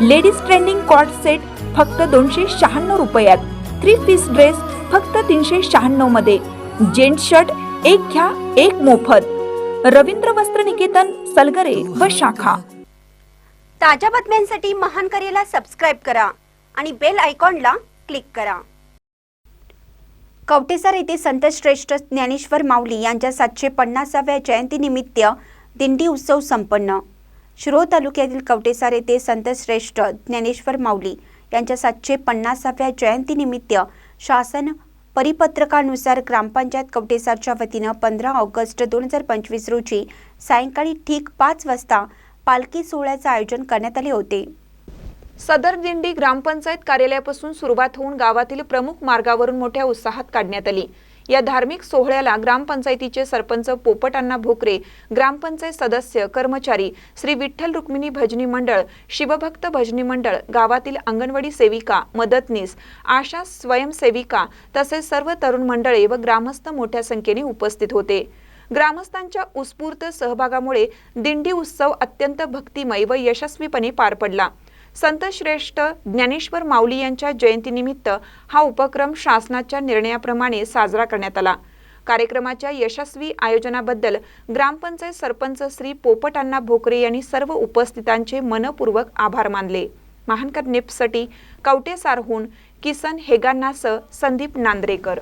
Ladies trending कॉट set फक्त दोनशे शहाण्णव रुपयात. थ्री पीस ड्रेस फक्त तीनशे शहाण्णवमध्ये. जेंट्स शर्ट एक घ्या एक मोफत. रवींद्र वस्त्र निकेतन सलगरे व शाखा. ताज्या बातम्यांसाठी महान करेला सबस्क्राईब करा आणि बेल आयकॉनला क्लिक करा. कवटेसर येथे संत श्रेष्ठ ज्ञानेश्वर माऊली यांच्या सातशे पन्नासाव्या जयंतीनिमित्त दिंडी उत्सव संपन्न. शिरोळ तालुक्यातील कवटेसार येथे संत श्रेष्ठ ज्ञानेश्वर माऊली यांच्या सातशे पन्नासाव्या जयंतीनिमित्त शासन परिपत्रकानुसार ग्रामपंचायत कवटेसारच्या वतीनं पंधरा ऑगस्ट दोन हजार पंचवीस रोजी सायंकाळी ठीक पाच वाजता पालखी सोहळ्याचं आयोजन करण्यात आले होते. सदर दिंडी ग्रामपंचायत कार्यालयापासून सुरुवात होऊन गावातील प्रमुख मार्गावरून मोठ्या उत्साहात काढण्यात आली. या धार्मिक सोहळ्याला ग्रामपंचायतीचे सरपंच पोपटअण्णा भोकरे ग्रामपंचायत सदस्य कर्मचारी श्री विठ्ठल रुक्मिणी भजनी मंडळ शिवभक्त भजनी मंडळ गावातील अंगणवाडी सेविका मदतनीस आशा स्वयंसेविका तसेच सर्व तरुण मंडळे व ग्रामस्थ मोठ्या संख्येने उपस्थित होते. ग्रामस्थांच्या उत्स्फूर्त सहभागामुळे दिंडी उत्सव अत्यंत भक्तिमय व यशस्वीपणे पार पडला. संतश्रेष्ठ ज्ञानेश्वर माऊली यांच्या जयंतीनिमित्त हा उपक्रम शासनाच्या निर्णयाप्रमाणे साजरा करण्यात आला. कार्यक्रमाच्या यशस्वी आयोजनाबद्दल ग्रामपंचायत सरपंच श्री पोपटअण्णा भोकरे यांनी सर्व उपस्थितांचे मनपूर्वक आभार मानले. महानकर निप्ससाठी कवटेसारहून किसन हेगांनासह संदीप नांद्रेकर.